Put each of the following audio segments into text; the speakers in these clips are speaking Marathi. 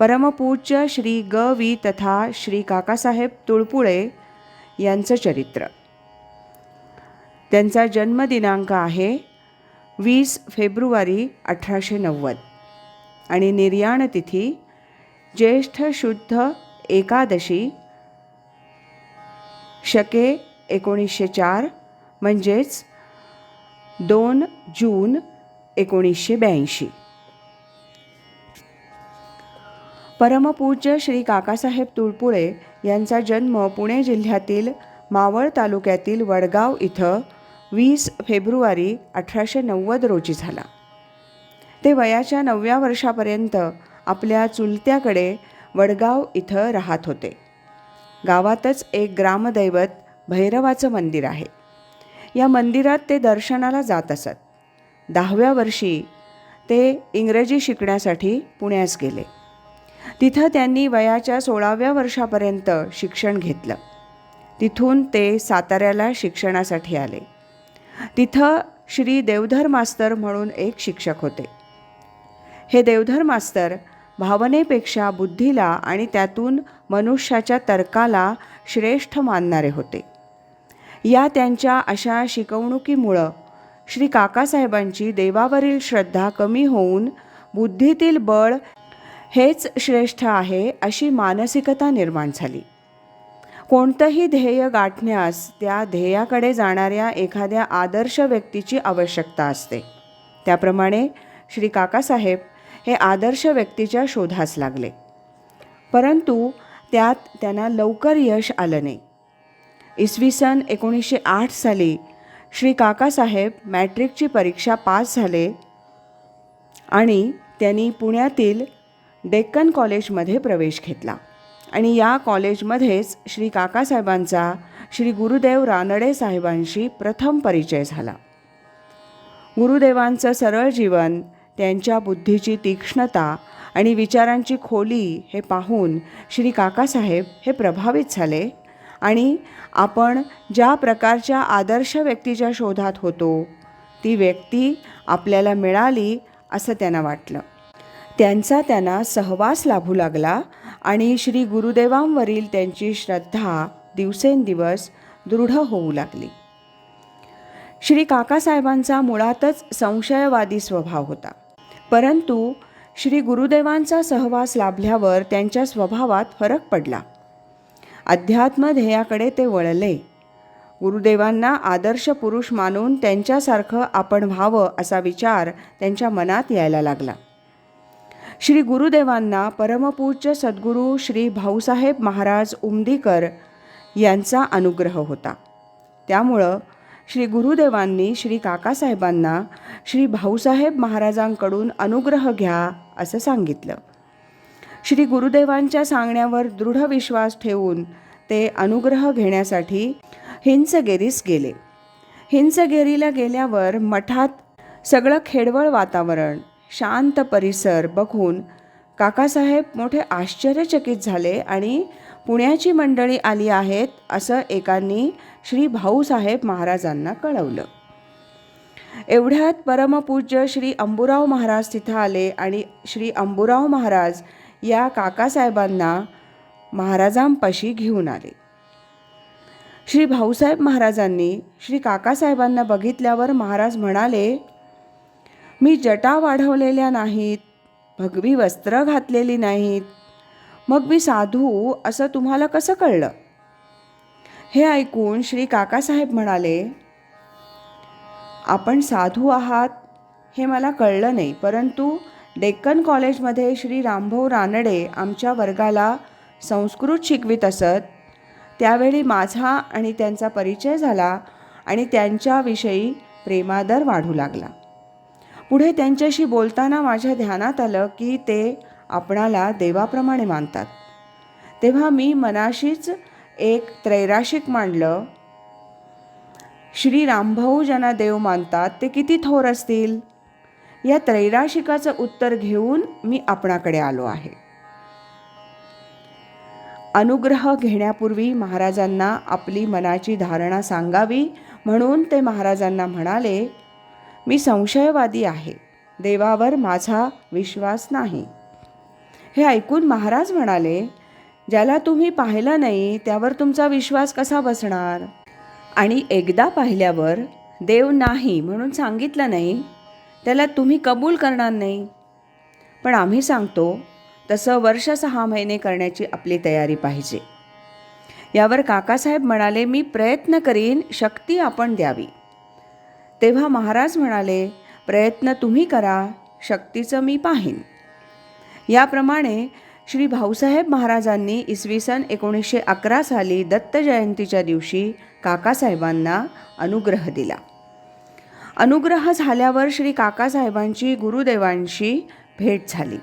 परमपूज्य श्री ग वी तथा श्री काकासाहेब तुळपुळे यांचं चरित्र. त्यांचा जन्मदिनांक आहे वीस फेब्रुवारी अठराशे नव्वद आणि निर्याण तिथी ज्येष्ठ शुद्ध एकादशी शके एकोणीसशे चार म्हणजेच दोन जून एकोणीसशे ब्याऐंशी. परमपूज्य श्री काकासाहेब तुळपुळे यांचा जन्म पुणे जिल्ह्यातील मावळ तालुक्यातील वडगाव इथं वीस फेब्रुवारी अठराशे नव्वद रोजी झाला. ते वयाच्या नवव्या वर्षापर्यंत आपल्या चुलत्याकडे वडगाव इथं राहत होते. गावातच एक ग्रामदैवत भैरवाचं मंदिर आहे. या मंदिरात ते दर्शनाला जात असत. दहाव्या वर्षी ते इंग्रजी शिकण्यासाठी पुण्यास गेले. तिथं त्यांनी वयाच्या सोळाव्या वर्षापर्यंत शिक्षण घेतलं. तिथून ते साताऱ्याला शिक्षणासाठी आले. तिथं श्री देवधर मास्तर म्हणून एक शिक्षक होते. हे देवधर मास्तर भावनेपेक्षा बुद्धीला आणि त्यातून मनुष्याच्या तर्काला श्रेष्ठ मानणारे होते. या त्यांच्या अशा शिकवणुकीमुळं श्री काकासाहेबांची देवावरील श्रद्धा कमी होऊन बुद्धीतील बळ हेच श्रेष्ठ आहे अशी मानसिकता निर्माण झाली. कोणतंही ध्येय गाठण्यास त्या ध्येयाकडे जाणाऱ्या एखाद्या आदर्श व्यक्तीची आवश्यकता असते. त्याप्रमाणे श्री काकासाहेब हे आदर्श व्यक्तीच्या शोधास लागले. परंतु त्यात त्यांना लवकर यश आलं नाही. इसवी सन एकोणीसशे आठ साली श्री काकासाहेब मॅट्रिकची परीक्षा पास झाले आणि त्यांनी पुण्यातील डेक्कन कॉलेजमध्ये प्रवेश घेतला. आणि या कॉलेजमध्येच श्री काकासाहेबांचा श्री गुरुदेव रानडे साहेबांशी प्रथम परिचय झाला. गुरुदेवांचं सरळ जीवन त्यांच्या बुद्धीची तीक्ष्णता आणि विचारांची खोली हे पाहून श्री काकासाहेब हे प्रभावित झाले आणि आपण ज्या प्रकारच्या आदर्श व्यक्तीच्या शोधात होतो ती व्यक्ती आपल्याला मिळाली असं त्यांना वाटलं. त्यांचा त्यांना सहवास लाभू लागला आणि श्री गुरुदेवांवरील त्यांची श्रद्धा दिवसेंदिवस दृढ होऊ लागली. श्री काकासाहेबांचा मुळातच संशयवादी स्वभाव होता. परंतु श्री गुरुदेवांचा सहवास लाभल्यावर त्यांच्या स्वभावात फरक पडला. अध्यात्म ध्येयाकडे ते वळले. गुरुदेवांना आदर्श पुरुष मानून त्यांच्यासारखं आपण व्हावं असा विचार त्यांच्या मनात यायला लागला. श्री गुरुदेवांना परमपूज्य सद्गुरू श्री भाऊसाहेब महाराज उमदीकर यांचा अनुग्रह होता. त्यामुळं श्री गुरुदेवांनी श्री काकासाहेबांना श्री भाऊसाहेब महाराजांकडून अनुग्रह घ्या असं सांगितलं. श्री गुरुदेवांच्या सांगण्यावर दृढ विश्वास ठेवून ते अनुग्रह घेण्यासाठी हिंचगेरीस गेले. हिंचगेरीला गेल्यावर मठात सगळं खेडवळ वातावरण शांत परिसर बघून काकासाहेब मोठे आश्चर्यचकित झाले आणि पुण्याची मंडळी आली आहेत असं एकांनी श्री भाऊसाहेब महाराजांना कळवलं. एवढ्यात परमपूज्य श्री अंबुराव महाराज तिथं आले आणि श्री अंबुराव महाराज या काकासाहेबांना महाराजांपाशी घेऊन आले. श्री भाऊसाहेब महाराजांनी श्री काकासाहेबांना बघितल्यावर महाराज म्हणाले मी जटा वाढवलेल्या नाहीत भगवी वस्त्र घातलेली नाहीत. मग मी साधू असं तुम्हाला कसं कळलं? हे ऐकून श्री काकासाहेब म्हणाले आपण साधू आहात हे मला कळलं नाही परंतु डेक्कन कॉलेजमध्ये श्री रामभाऊ रानडे आमच्या वर्गाला संस्कृत शिकवित असत. त्यावेळी माझा आणि त्यांचा परिचय झाला आणि त्यांच्याविषयी प्रेमादर वाढू लागला. पुढे त्यांच्याशी बोलताना माझ्या ध्यानात आलं की ते आपणाला देवाप्रमाणे मानतात. तेव्हा मी मनाशीच एक त्रैराशिक मांडलं श्री रामभाऊ ज्यांना देव मानतात ते किती थोर असतील? या त्रैराशिकाचं उत्तर घेऊन मी आपणाकडे आलो आहे. अनुग्रह घेण्यापूर्वी महाराजांना आपली मनाची धारणा सांगावी म्हणून ते महाराजांना म्हणाले मी संशयवादी आहे. देवावर माझा विश्वास नाही. हे ऐकून महाराज म्हणाले ज्याला तुम्ही पाहिलं नाही त्यावर तुमचा विश्वास कसा बसणार? आणि एकदा पाहिल्यावर देव नाही म्हणून सांगितलं नाही त्याला तुम्ही कबूल करणार नाही. पण आम्ही सांगतो तसं वर्ष सहा महिने करण्याची आपली तयारी पाहिजे. यावर काकासाहेब म्हणाले मी प्रयत्न करीन शक्ती आपण द्यावी. तेव्हा महाराज म्हणाले प्रयत्न तुम्ही करा शक्तीचं मी पाहीन. याप्रमाणे श्री भाऊसाहेब महाराजांनी इसवी सन एकोणीसशे अकरा साली दत्त जयंतीच्या दिवशी काकासाहेबांना अनुग्रह दिला. अनुग्रह झाल्यावर श्री काकासाहेबांची गुरुदेवांशी भेट झाली.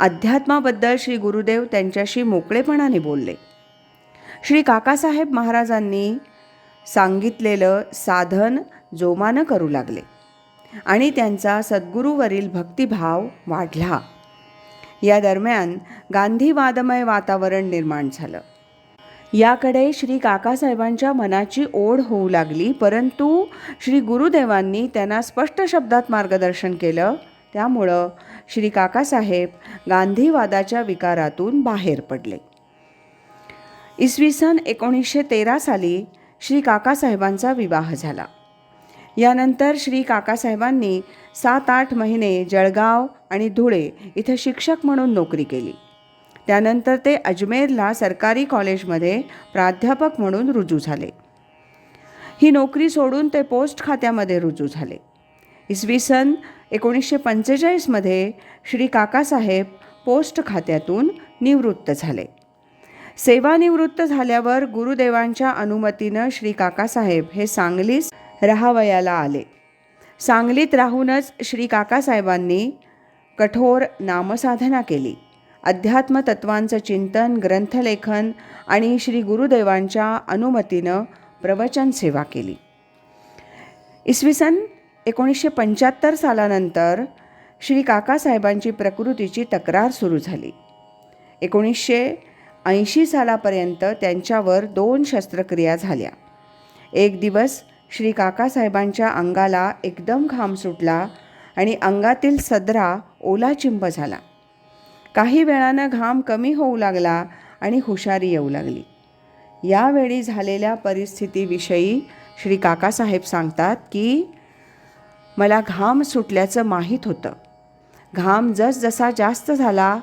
अध्यात्माबद्दल श्री गुरुदेव त्यांच्याशी मोकळेपणाने बोलले. श्री काकासाहेब महाराजांनी सांगितलेलं साधन जोमानं करू लागले. आणि त्यांचा सद्गुरूवरील भक्तिभाव वाढला. या दरम्यान गांधीवादमय वातावरण निर्माण झालं. याकडे श्री काकासाहेबांच्या मनाची ओढ होऊ लागली परंतु श्री गुरुदेवांनी त्यांना स्पष्ट शब्दात मार्गदर्शन केलं. त्यामुळं श्री काकासाहेब गांधीवादाच्या विकारातून बाहेर पडले. इसवी सन एकोणीसशे तेरा साली श्री काकासाहेबांचा विवाह झाला. यानंतर श्री काकासाहेबांनी सात आठ महिने जळगाव आणि धुळे इथं शिक्षक म्हणून नोकरी केली. त्यानंतर ते अजमेरला सरकारी कॉलेजमध्ये प्राध्यापक म्हणून रुजू झाले. ही नोकरी सोडून ते पोस्ट खात्यामध्ये रुजू झाले. इसवी सन एकोणीसशे पंचेचाळीसमध्ये श्री काकासाहेब पोस्ट खात्यातून निवृत्त झाले. सेवानिवृत्त झाल्यावर गुरुदेवांच्या अनुमतीनं श्री काकासाहेब हे सांगलीस राहावयाला आले. सांगलीत राहूनच श्री काकासाहेबांनी कठोर नामसाधना केली. अध्यात्म तत्वांचं चिंतन ग्रंथलेखन आणि श्री गुरुदेवांच्या अनुमतीनं प्रवचन सेवा केली. इसवी सन एकोणीसशे पंच्याहत्तर सालानंतर श्री काकासाहेबांची प्रकृतीची तक्रार सुरू झाली. एकोणीसशे ऐंशी सालापर्यंत त्यांच्यावर दोन शस्त्रक्रिया झाल्या. एक दिवस श्री काकासाहेबांच्या अंगाला एकदम घाम सुटला आणि अंगातील सदरा ओला चिंब झाला. काही वेळानं घाम कमी होऊ लागला आणि हुशारी येऊ लागली. यावेळी झालेल्या परिस्थितीविषयी श्री काकासाहेब सांगतात की मला घाम सुटल्याचं माहीत होतं. घाम जसजसा जास्त झाला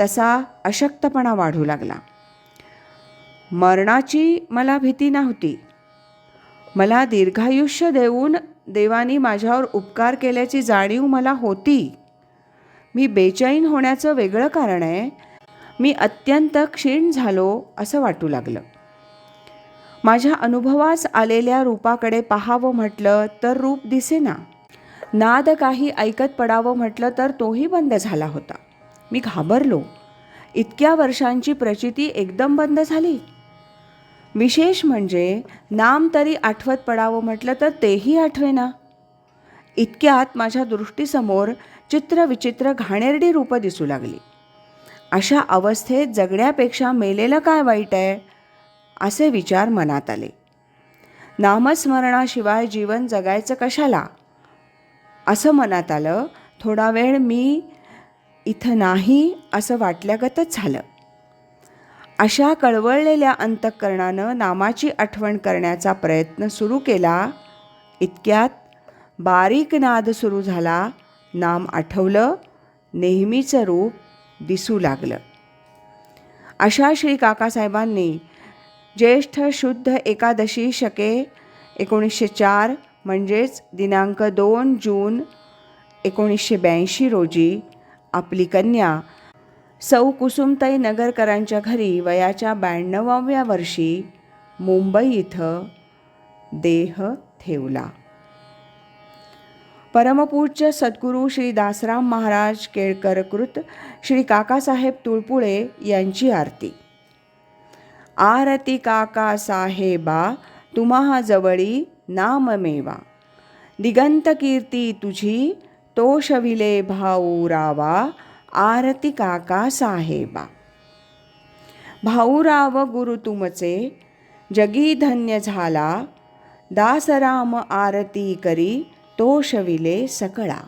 तसा अशक्तपणा वाढू लागला. मरणाची मला भीती नव्हती. मला दीर्घायुष्य देऊन देवानी माझ्यावर उपकार केल्याची जाणीव मला होती. मी बेचैन होण्याचं वेगळं कारण आहे मी अत्यंत क्षीण झालो असं वाटू लागलं. माझ्या अनुभवास आलेल्या रूपाकडे पाहावं म्हटलं तर रूप दिसेना. नाद काही ऐकत पडावं म्हटलं तर तोही बंद झाला होता. मी घाबरलो. इतक्या वर्षांची प्रचिती एकदम बंद झाली. विशेष म्हणजे नाम तरी आठवत पडावं म्हटलं तर तेही आठवेना. इतक्यात माझ्या दृष्टीसमोर चित्रविचित्र घाणेरडी रूपं दिसू लागली. अशा अवस्थेत जगण्यापेक्षा मेलेलं काय वाईट आहे? असे विचार मनात आले. नामस्मरणाशिवाय जीवन जगायचं कशाला? असं मनात आलं थोडा वेळ मी इथं नाही असं वाटल्यागतच झालं. अशा कळवळलेल्या अंतःकरणानं नामाची आठवण करण्याचा प्रयत्न सुरू केला. इतक्यात बारीक नाद सुरू झाला. नाम आठवलं. नेहमीचं रूप दिसू लागलं. अशा श्री काकासाहेबांनी ज्येष्ठ शुद्ध एकादशी शके एकोणीसशे चार म्हणजेच दिनांक दोन जून एकोणीसशे ब्याऐंशी रोजी आपली कन्या सौ कुसुमताई नगरकरांच्या घरी वयाच्या ब्याण्णवाव्या वर्षी मुंबई इथं देह ठेवला. परमपूज्य सद्गुरू श्री दासराम महाराज केळकर कृत श्री काकासाहेब तुळपुळे यांची आरती. आरती काका साहेबा तुम्हा जवळी नाममेवा. दिगंत कीर्ती तुझी तोषविले भाऊरावा आरती काका साहेबा. भाऊराव गुरु तुमचे जगी धन्य झाला. दासराम आरती करी तोषविले सकळा.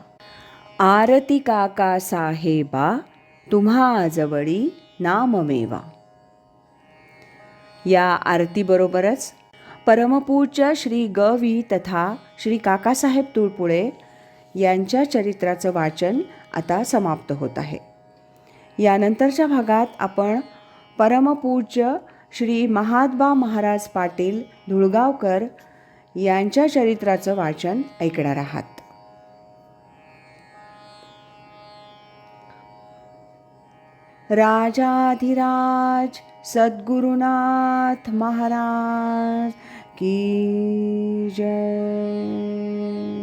आरती काका साहेबा तुम्हा जवळी नाममेवा. या आरतीबरोबरच परमपूज्य श्री ग व्ही तथा श्री काकासाहेब तुळपुळे यांच्या चरित्राचं वाचन आता समाप्त होत आहे. यानंतरच्या भागात आपण परमपूज्य श्री महात्बा महाराज पाटील धुळगावकर यांच्या चरित्राचं वाचन ऐकणार आहात. राजाधिराज सद्गुरुनाथ महाराज की जय.